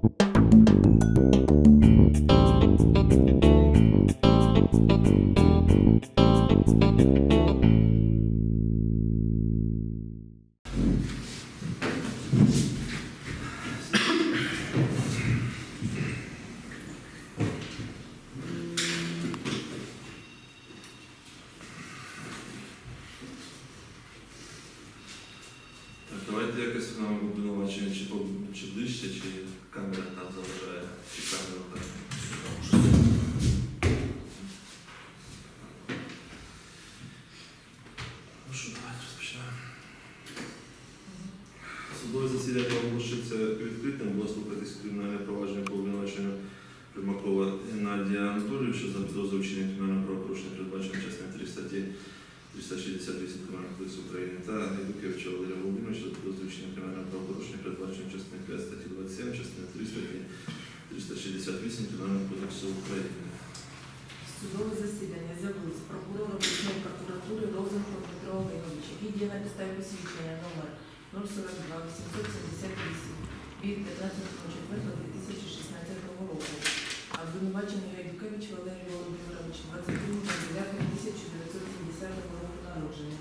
Так, Ну що, давайте розпочинаємо. Судове засідання оголошується відкритим, було слухатись кримінальне провадження по обвинуваченню Примакова Геннадія Анатолійовича за підозру вчинення кримінального правопорушення, передбачено частиною 3 статті 368 Кримінального кодексу України та Гайдукевича Валерія Володимировича за підозру вчинення кримінального правопорушення, передбачено частиною 5 статті 27, частиною 3 статті 368 Кримінального кодексу України. Судове засідання з'явилось прокурор обласної прокуратури Розенко Петро Олегович, який діє на підставі посвідчення номер 042 878 від 15.04.2016 року. А Обвинувачений Гайдукевич Валерій Володимирович 22.09.1970 року народження.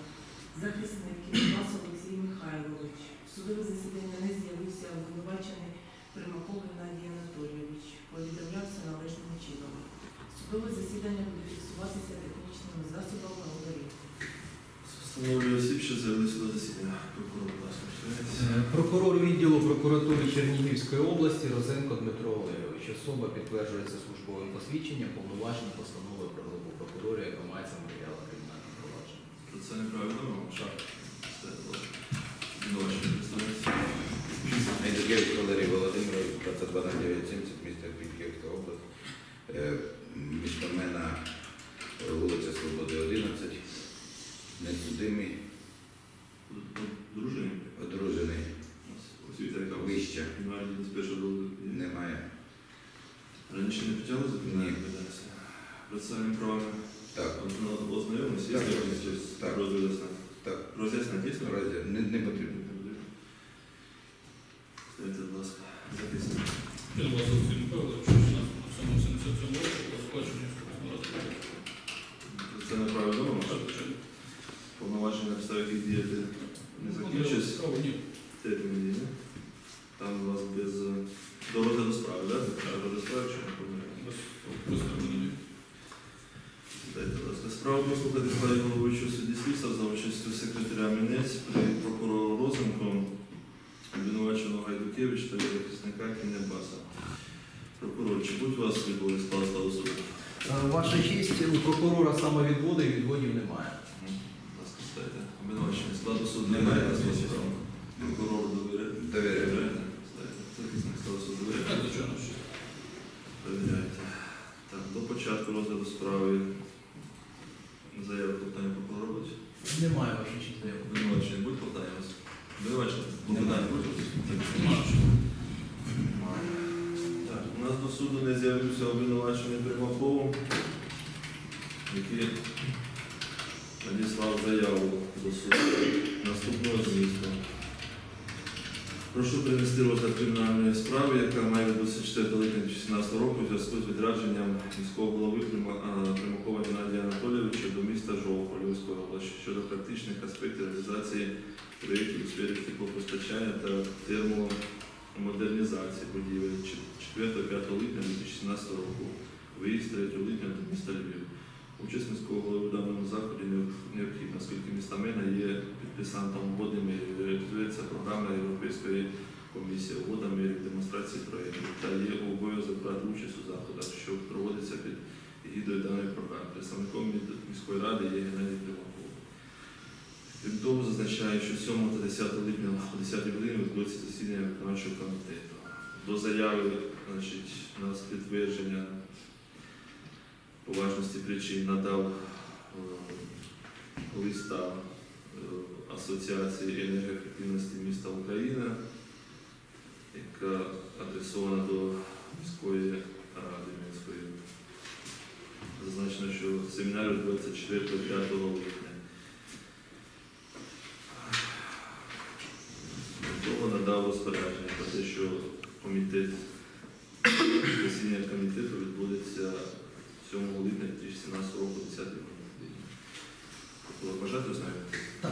Захисник Ківбас Олексій Михайлович. Судове засідання не з'явився обвинувачений Примаков Геннадій Анатолійович. Повідомлявся належним чином. Судове засідання буде фіксуватися технічними засобами говорів. Встановлюю осіб, що з'явилися до засідання. Прокурор, будь ласка, представляється. Е, Прокурор відділу прокуратури Чернігівської області Розенко Дмитро Олегович. Особа підтверджується службовим посвідченням, повноваження постанови про групу прокурорів, яка мається матеріали кримінального провадження. Про це неправильно, шаг. Обвинувачення представляється. Валерій Володимирович, 22 на 970, місто Київська область. Е, Місто Мена, е, вулиця Свободи 11. Несудимий, Дружині. одружений, Освіта яка вища, Кримінальні безпечна роду. немає. Раніше не притягли за кримінальні Ні. відповідальності? Процесуальним правами Так, ознайомилися? Є Так, здатність так. роз'яснення? так, Роз'яснення дійсно? наразі не, не потрібно. Ставте, будь ласка, записано. Підлога Олексій Михайлович, 1677 року, розплачення Це неправильно, повноваження на підставі діяти не ні. Термін дії, не? Там у вас без е, до розгляду справи, так? До розгляду справи чи не помиляюсь? Без без термінів. Дайте, будь ласка, справу прослухати складі головуючого судді слідства за участю секретаря Мінець при прокурору Розенко, обвинуваченого Гайдукевич та захисника Кінебаса. Прокурор, чи будь у вас відбули склад складу суду? Е, Ваша честь, у прокурора самовідводи і відводів немає. Будь ласка, стайте. Обвинувачений складу суду Немає. немає на склад справи. Прокурору довіряєте? Довіряю. Довіряєте? Стайте. Захисник складу суду довіряєте? Так, звичайно, що. Перевіряйте. Так, до розгляду справи заяви питання прокурора будуть? Немає ваша честь. заявки. Обвинувачення будь питання у вас? Обвинувачення? Питання будуть? Немає. Так, у нас до суду не з'явився обвинувачений Примаков, який надіслав заяву до суду наступного змісту. Прошу принести розгляд кримінальної справи, яка має відбутися 4 липня 2017 року у зв'язку з відрядженням міського голови Прима- а, Примакова Геннадія Анатолійовича до міста Жовко Львівської області щодо практичних аспектів реалізації проєктів у сфері теплопостачання та термомодернізації будівель 4-5 липня 2017 року. Виїзд 3 липня до міста Львів. Участь міського голови в даному заході не- необхідна, оскільки міста Мена є підписантом угодами і реалізується програма Європейської комісії угода мірів демонстрації проєктів та є обов'язок брати участь у заходах, що проводиться під егідою даної програми. Представником міської ради є Геннадій Примаков. Крім того, зазначає, що 7 та 10 липня о 10 годині відбудеться засідання виконавчого комітету. До заяви значить, у нас підтвердження поважності причин надав е, листа е, Асоціації енергоефективності міста Україна, яка адресована до міської ради міської. Зазначено, що семінар відбудеться 4-5 липня. розпорядження про те, що комітет, засідання комітету відбудеться 7 липня 2017 року 10 годині. Тобто бажати знаєте? Так.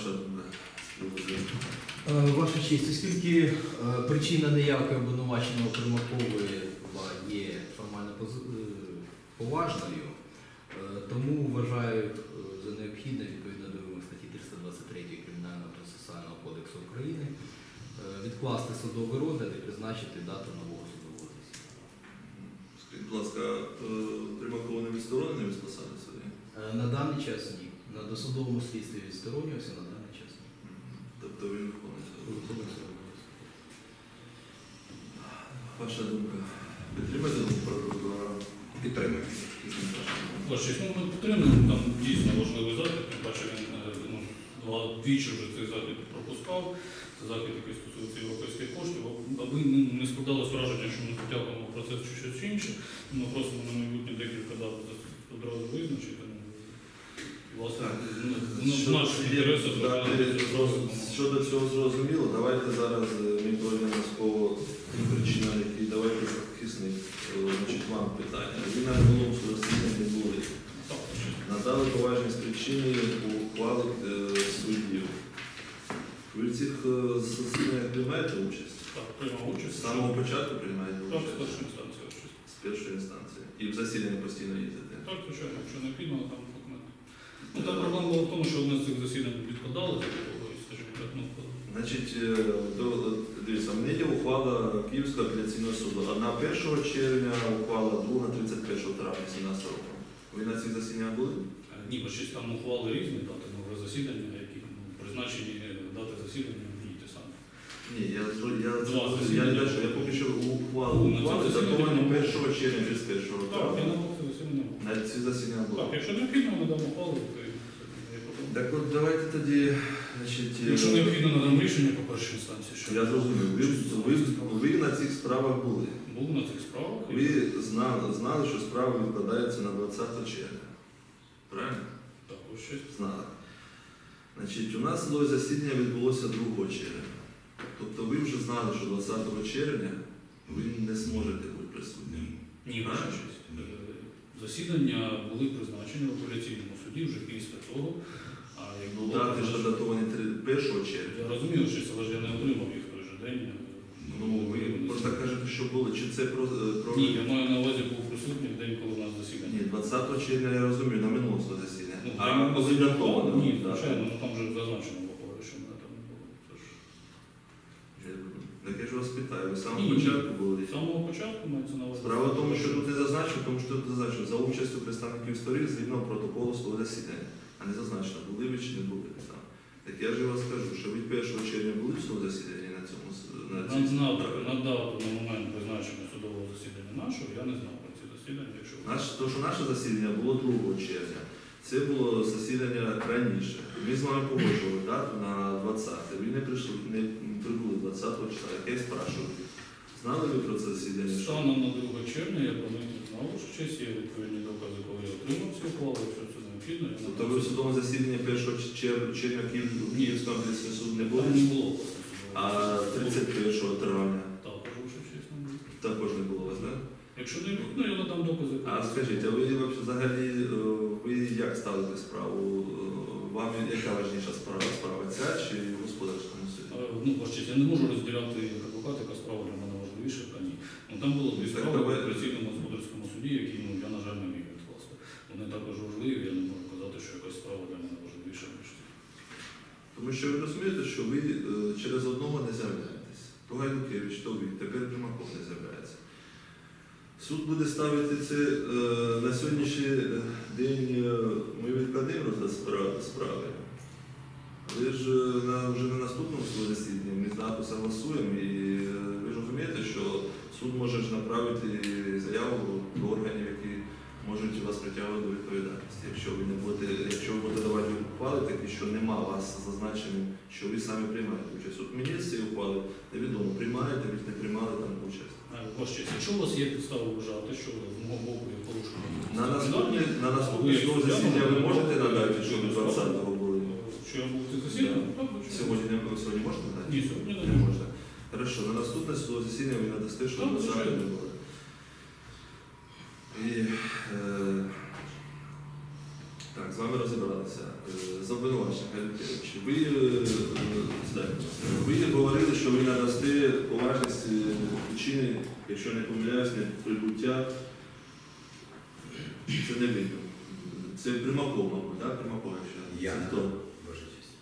Ваша приводу Е, Ваша честь, оскільки е, причина неявки обвинуваченого Примакової є формально е, поважною, е, тому вважаю е, за необхідне відповідно до вимог статті 323 Кримінального процесуального кодексу України е, відкласти судовий розгляд і призначити дату нового судового засідання. Скажіть, будь ласка, е, Примакова не відсторонений від посади своєї? Е, На даний час ні. На досудовому слідстві відсторонювався, на даний час. Тобто він виконує свою Ваша думка. Підтримайте думку прокурора? Підтримуємо. Ну, ми підтримуємо, там дійсно важливий захід, тим паче він е, ну, двічі вже цей захід пропускав. Це захід, який стосується європейських коштів. Аби не складалось враження, що ми затягуємо процес чи щось інше, ми просимо на майбутнє декілька дат одразу визначити. Ну, Власне, ну, ну. Щодо цього зрозуміло, давайте зараз е, ми пройдемо по тим причинам, які давайте захисник. Е, Значить, вам питання. Ви на минулому засіданні не були. Надали поважні причини ухвали е, суддів. Ви в цих е, засіданнях приймаєте участь? Так, приймав З участь. самого початку приймаєте Так, з участь? першої інстанції. З першої інстанції. І в засіданні постійно їздите. Так, звичайно, якщо необхідно, там. Ну, там проблема була в тому, що одне з цих засідань відкладали, скажімо так, ну, Значить, е, до, дивіться, в мене є ухвала Київського апеляційного суду. Одна 1 червня ухвала, друга 31 травня 17 року. Ви на цих засіданнях були? е, ні, бо щось там ухвали різні дати, нове засідання, які ну, призначені е, дати засідання одні й ті самі. Ні, я, я, Два я, я, засідання. не бачу, я поки що ухвалу Ну, ухвали засідання датовані 1 червня 31 Так, я травня. на. На ці засідання були. Так, якщо необхідно, ми дамо ухвалу, то проблема. Так от давайте тоді, значить, е, Якщо необхідно, надам рішення по першій інстанції, що я зрозумів, ви, ви, ви на цих справах були. був на цих справах. і- Ви знали, знали, що справа відкладається на 20 червня. Правильно? Так, ось щось. Знали. Значить, у нас судове засідання відбулося 2 червня. Тобто ви вже знали, що 20 червня ви не зможете бути присутнім. Ні, честь. Е, Засідання були призначені в апеляційному суді вже після того. А як Ну, було дати ж датовані 1 червня. Я розумію, що це, ж я не отримав їх в той же день. Ну, ви просто кажете, що були. Чи це про, про... Ні, я маю на увазі був присутній в день, коли у нас засідання. Ні, 20 червня я розумію, на минулому засідання. Ну, а день коли засідання датовано? Ні, звичайно, ну там вже зазначено було, що мене там не було. Це ж Так я ж вас питаю, ви з самого початку були? З самого початку мається на увазі. Справа в тому, що тут не зазначено, тому що тут зазначено за участю представників сторін згідно протоколу свого засідання, а не зазначено, були ви чи не були там. Так я ж вас скажу, що ви 1 червня були в своєму засіданні на цьому на цій на, справі? на дату, на момент призначення судового засідання нашого, я не знав про ці засідання, якщо Наш, то, що наше засідання було 2 червня, це було засідання раніше. Ми з вами погоджували дату на 20. Ви не прийшли, не прибули 20 числа. Як я спрашиваю, знали ви про це засідання? Станом на 2 червня я про них не знав, що честь є відповідні докази, коли я отримав цю ухвалу, якщо це необхідно. я Тобто ви в судовому засіданні 1 чер- червня Київ- Київського апеляційного суду не були? Там не було А засідання. 31 травня Також, якщо чесно. не було. також не було вас, так? Якщо не ну, я надам докази. А скажіть, а ви взагалі е, ви як ставите справу? Е, Вам яка важніша справа? Справа ця чи в господарському суді? Е, Ну, бачите, я не можу розділяти як адвокат, яка справа для мене важливіша, яка ні. Ну, там було дві справи в апеляційному господарському суді, які ну, я, на жаль, не міг відкласти. Вони також важливі, я не можу казати, що якась справа для мене важливіша, ніж ця. Тому що ви розумієте, що ви через одного не з'являєтесь. То Гайдукевич, то ви, тепер Примаков не з'являється. Суд буде ставити це е, на сьогоднішній е, день. е, Ми відкладемо за справи. Ви ж вже на наступному засіданні ми з дату согласуємо і ви ж розумієте, що суд може направити заяву до органів, можуть вас притягувати до відповідальності. Якщо ви не будете, якщо ви будете давати ухвали такі, що нема вас зазначеним, що ви самі приймаєте участь. От мені з цієї ухвали невідомо, приймаєте, ви не приймали там участь. Ваша честь, якщо у вас є підстави вважати, що з мого боку є порушення. На наступне, на наступне засідання ви ви можете надати, що ви 20-го були? Що я був цих звичайно. Сьогодні не сьогодні можете надати? Ні, сьогодні не можете. Хорошо, на наступне судове засідання ви надасте, що Так, 20 звичайно. І, е, так, з вами розібралися. Е, з обвинуваченням, ви, е, здайте, ви говорили, що ви надасте поважність причини, якщо не помиляюсь, не прибуття. Це не видно. Це Примаков, мабуть, так? Примаков, якщо Я це хто? ваша честь.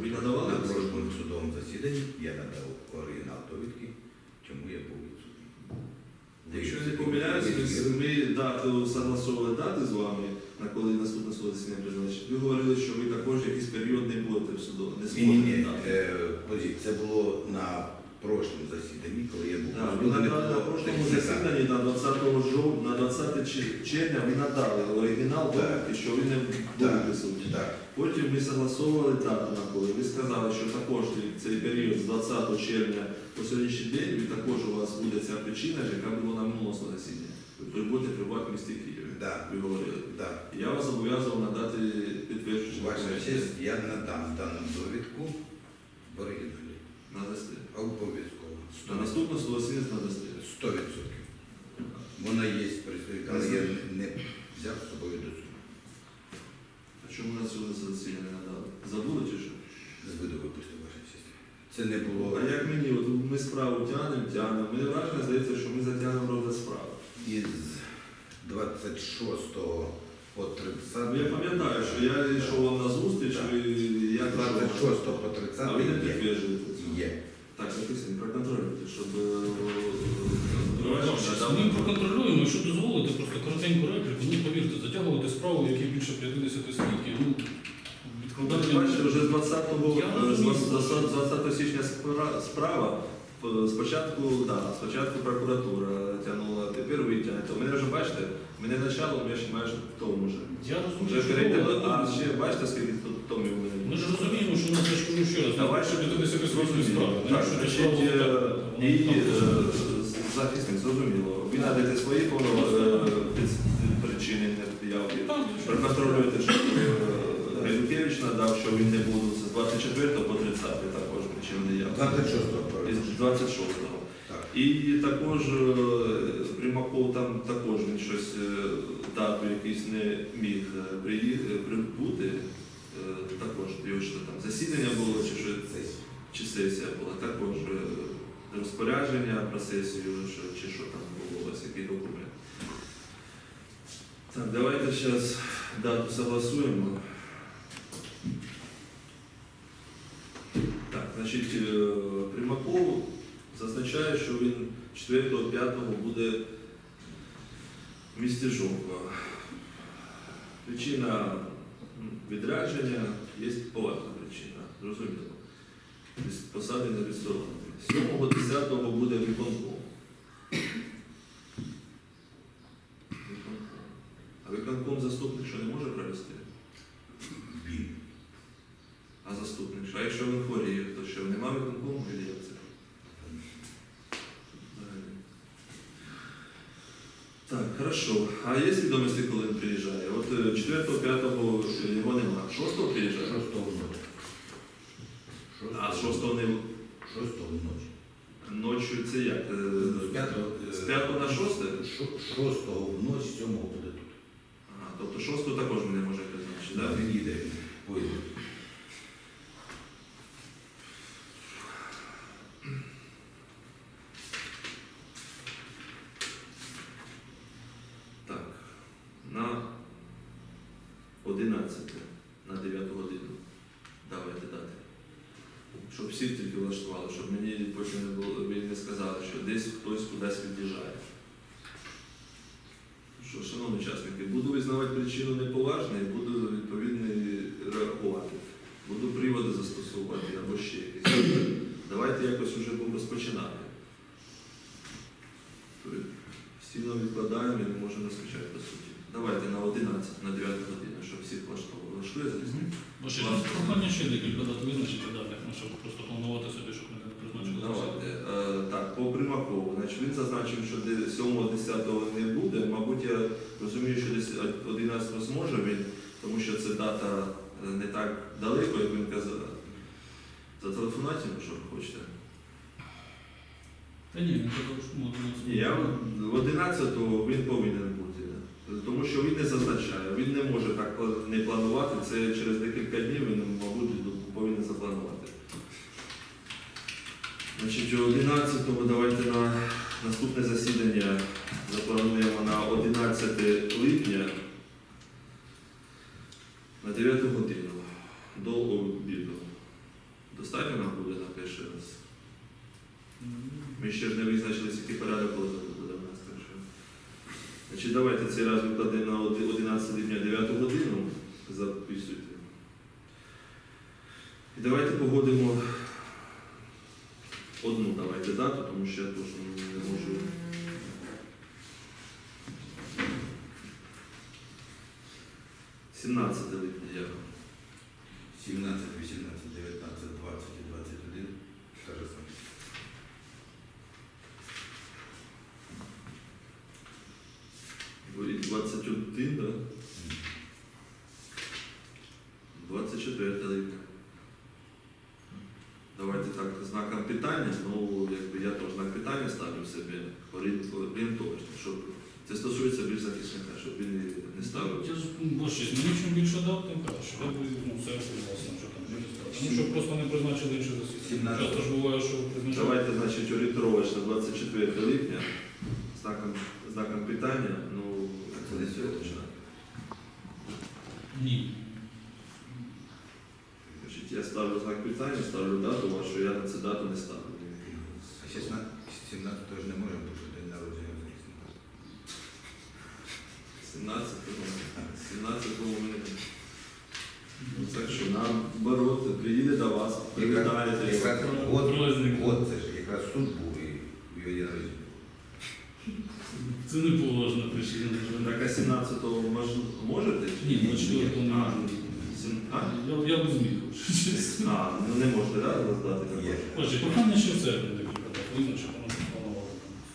Ви надавали? На прошлому судовому засіданні я надав оригінал довідки, чому я був помиляюсь, ми, ми дату согласовували дати з вами, на коли наступне судове засідання призначить. Ви говорили, що ви також якийсь період не будете в суду, не Ні, ні, ні. дати. Е, Це було на прошлому засіданні, коли я був. Ви не на прошлому засіданні на 20 жов... на 20 червня ви надали оригінал Так. довідки, що ви не були Так. присутні. Так, Потім ми согласовували дату на коли. Ви сказали, що також цей період з 20 червня по сьогоднішній день також у вас буде ця причина, яка була на минулому засіданні. Ви прибудете прибувати в місті Києві. так, Ви говорили. так. Я вас зобов'язував надати підтверджуючи Ваша честь, я надам дану довідку в оригіналі. Надасте. Обов'язково. На наступну судосвіт надасте. 100%. Вона є присутня, але я не- взяв з собою до суду. А чому на цього засідання не надали? Забули чи що? З виду випустив, ваша честь. Це не було. А як мені, от ми справу тягнемо, тягнемо. Мені враження здається, що ми затягнемо розгляд справи. Із 26 по 30. Ну, я пам'ятаю, що я йшов вам на зустріч, ви я З пішов. 26 по 30 А ви не підтверджуєте Є. Проконтролюйте, щоб... е, Ваша е, Ми проконтролюємо, якщо дозволите, просто коротеньку репліку, ну повірте, затягувати справу, які більше 50 свідків, ну, відкладання... бачите, вже з 20, Я е, з 20 20 січня справа. Спочатку, да, спочатку прокуратура тягнула, тепер ви тягнете. У мене вже бачите, мене начало, у мене ще майже в тому вже. Я розумію, Вже перейти, а ще бачите, скільки тут томів у мене? Ми ж розуміємо, що у нас, кажу ще раз, Давай, що 50 свідків справи. Так, значить, е, і е, захисник, зрозуміло. Ви надаєте свої е, причини неявки. Проконтролюєте, що Гайдукевич надав, що він не буде з 24 по 30 також причини неявки. 26 Із 26-го. І також Примаков там також він щось дату якийсь не міг прибути. Е, Також що там засідання було чи що чи сесія була, також е, розпорядження про сесію, що, чи що там було у який документ. Так, давайте зараз дату согласуємо. Так, значить, е, Примаков зазначає, що він 4-5 буде в місті Жовква. Причина відрядження є поважна причина, зрозуміло. Посади не відсторонення. 7-10 буде. Виконком. А виконком заступник що не може провести? Він. А заступник що? А якщо він хворіє, то що нема виконкому чи як це? Взагалі. Так, хорошо. А є відомості, коли він приїжджає? От 4-5 його нема. 6 приїжджає? 6 вночі. А 6 не 6 вночі. ночі це як? Е, З 5 З 5 на 6? 6 вночі, 7 буде тут. Ага, тобто 6 також не можемо призначити, так? Да? Він їде, поїде. всі тільки влаштували, щоб мені потім не було, мені не сказали, що десь хтось кудись від'їжджає. Що, Шановні учасники, буду визнавати причину неповажної, буду відповідно реагувати, буду приводи застосовувати або ще якісь. Давайте якось вже будемо розпочинати. Тобто, Стіно відкладаємо і не можемо розпочати по суті відповідний години, щоб всіх влаштовували. Влаштує захисник? Ваше честь, прохання ще декілька дат визначити дати, ну, щоб просто планувати собі, щоб ми не призначили. Давайте. Е, так, по Примакову. Значить, він зазначив, що 7-10 не буде. Мабуть, я розумію, що десь 11 зможе він, тому що це дата е, не так далеко, як він казав. Зателефонуйте, йому, що ви хочете. Та ні, він казав, що можна. Ні, я в 11-го він повинен. Тому що він не зазначає, він не може так не планувати. Це через декілька днів він, мабуть, повинен запланувати. Значить, 11-го давайте на наступне засідання заплануємо на 11 липня на 9 годину до обіду. Достатньо нам буде на перший раз? Ми ще ж не визначили, який порядок розгляду чи Давайте цей раз викладемо на 11 дня 9 годину, записуйте. І давайте погодимо одну давайте дату, тому що я точно не можу. Сімнадцяте липня. 17-18. 24 липня. Давайте так, знаком питання, ну якби я теж знак питання ставлю собі орієнтовно, щоб це стосується більш захисника, щоб він не ставив. Я ж бо щось, мені чим більше дав, тим краще. Я б ну, все власне, що там вже Тому що просто не призначили інше засідання. Часто ж буває, що призначають. Давайте, значить, орієнтировочно 24 липня, знаком, знаком питання, ну, Це не сьогодні. Ні. ставлю дату вашу, я на цю дату не ставлю. А 16, 17 теж не можемо, тому що день народження захисника. 17 17 у мене. Ну, Так що нам бороться, приїде до вас, привітаєте. Якраз от, Праздник. от це ж якраз суд був і і день народження. Це не положено причина. Так, а 17-го мож, можете? чи Ні, на четвертого не А, можу. сім- А? Я, я би зміг. А, ну не можете, так, роздати? Є. Отже, прохання ще в серпні дат визначити, тому що планували.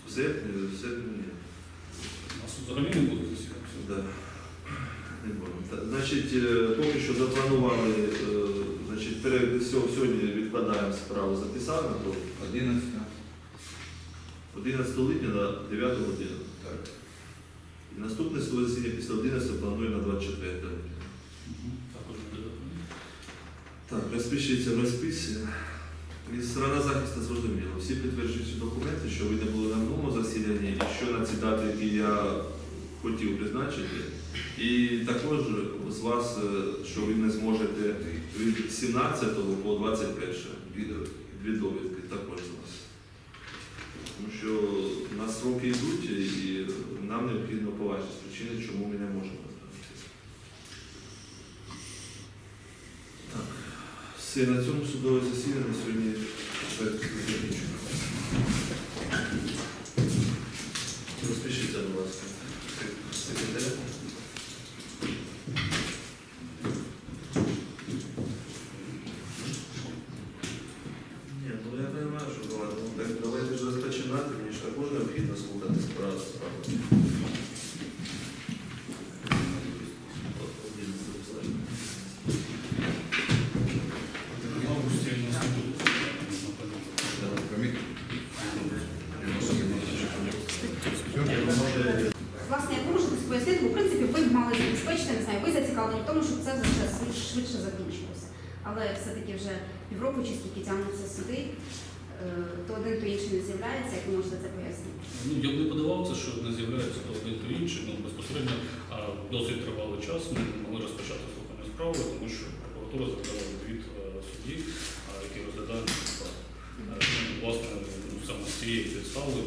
В серпні, в серпні ні. У нас взагалі не буде засідання. Да. Не. Та- Значить, е, поки що запланували, е, значить, перед сьо- сьогодні відкладаємо справу записали то 11. 11 липня на 9 годину. Так. І наступне засідання після 11 планує на 24 липня. Буде. Так, розпишіться в розписі. І захисту зрозуміла. Всі підтверджуючі документи, що ви не були на минулому засіданні, і що на ці дати, які я хотів призначити. І також з вас, е, що ви не зможете від 17 по 21. Дві довідки також з вас. Тому що у нас сроки йдуть, і нам необхідно поважні причини, чому ми не можемо. Так. Все, на цьому судове засідання сьогодні закінчено. Розпишіться, будь ласка. Секретаря. Ні, ну я розумію, що давайте, ну так давайте ж розпочинати, мені ж також необхідно слухати справу. справу. В августі у нас не буде засідання, Комітет. Власне, як ви можете пояснити, бо в принципі ви мали забезпечити, не зацікавлені в тому, щоб це вже швидше, закінчилося. Але все-таки вже півроку чи скільки тягнуться суди, е, то один, то інший не з'являється, як ви можете це пояснити? Ну, я б не подавав це, що не з'являється то один, то інший. Ну, безпосередньо досить тривалий час ми не могли розпочати слухання справи, тому що прокуратура закрила відвід е, судді, а, який розглядає справу. Е, ну, Власне, ну, саме з цієї підстави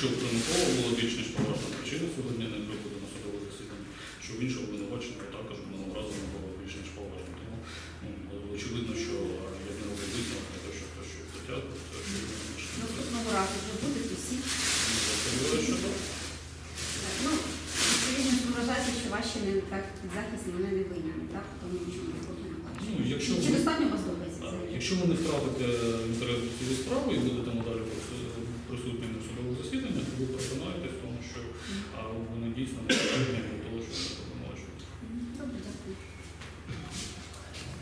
що Пронукова було більш ніж поважна причина сьогодні не приходу на судове засідання, що в іншого обвинуваченого також минулого разу не було більш ніж поважно. Тому ну, очевидно, що як не робить висновок на те, що хтось щось затягнув, то що наступного разу вже будуть усі. Ну, що. Ну, відповідно, ви що ваші не так захисні, вони не винні, так? Тому нічого не буде Ну, якщо Чи достатньо вас добиться? Якщо ви не втратите інтерес до цієї справи і будете присутні на судовому засіданні, то ви переконаєте в тому, що вони дійсно не того, що вони Добре, дякую.